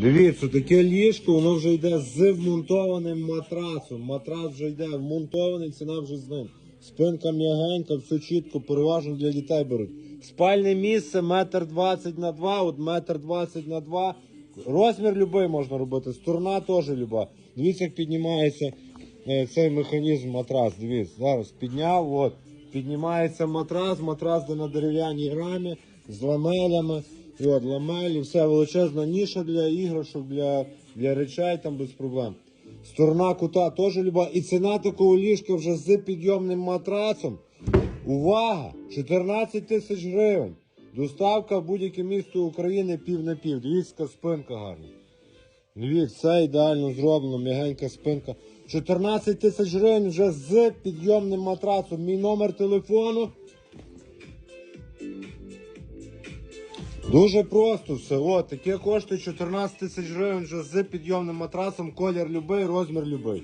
Дивіться, таке ліжко, воно вже йде з вмонтованим матрасом. Матрас вже йде вмонтований, ціна вже з ним. Спинка м'ягенька, все чітко, переважно для дітей беруть. Спальне місце метр двадцять на два, от метр двадцять на два. Розмір любий можна робити, сторона теж люба. Дивіться, як піднімається е, цей механізм матрас. Дивіться, зараз підняв, от. Піднімається матрас, матрас де на дерев'яній рамі з ламелями. От ламелі, все величезна ніша для іграшок, для, для речей там без проблем. Сторона кута теж люба. І ціна такого ліжка вже з підйомним матрацом. Увага! 14 тисяч гривень. Доставка в будь-яке місто України пів на пів. Дивіться, спинка гарна. Дивіться, все ідеально зроблено, м'ягенька спинка. 14 тисяч гривень вже з підйомним матрацом. Мій номер телефону. Дуже просто все. О, таке коштує 14 тисяч гривень вже з підйомним матрасом, колір любий, розмір любий.